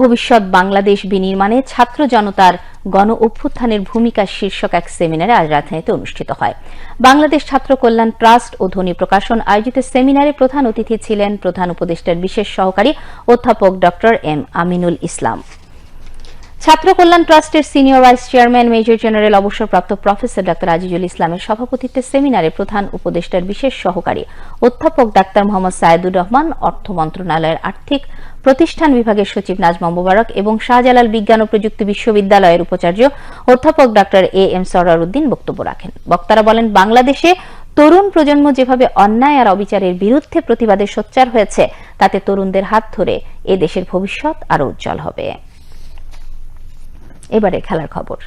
ভবিষ্যৎ বাংলাদেশ বিনির্মাণে ছাত্র জনতার গণ অভ্যুত্থানের ভূমিকা শীর্ষক এক সেমিনারে আজ রাজধানীতে অনুষ্ঠিত হয়। বাংলাদেশ ছাত্র কল্যাণ ট্রাস্ট ও ধ্বনি প্রকাশন আয়োজিত সেমিনারে প্রধান অতিথি ছিলেন প্রধান উপদেষ্টার বিশেষ সহকারী অধ্যাপক ড এম আমিনুল ইসলাম। ছাত্র কল্যাণ ট্রাস্টের senior vice chairman major general অবসরপ্রাপ্ত প্রফেসর ডাক্তার আজিজুল ইসলামের সভাপতিত্বে সেমিনারে প্রধান উপদেষ্টার বিশেষ সহকারী অধ্যাপক ডাক্তার মোহাম্মদ সায়েদুর রহমান, অর্থ মন্ত্রণালয়ের আর্থিক প্রতিষ্ঠান বিভাগের সচিব নাজমা মুবারক এবং শাহজালাল বিজ্ঞান ও প্রযুক্তি বিশ্ববিদ্যালয়ের উপাচার্য অধ্যাপক ডাক্তার এ এম সরার উদ্দিন বক্তব্য রাখেন। বক্তারা বলেন, বাংলাদেশে তরুণ প্রজন্ম যেভাবে অন্যায় আর অবিচারের বিরুদ্ধে প্রতিবাদে সোচ্চার হয়েছে, তাতে তরুণদের হাত ধরে এ দেশের ভবিষ্যৎ আরও উজ্জ্বল হবে। এবারে খেলার খবর।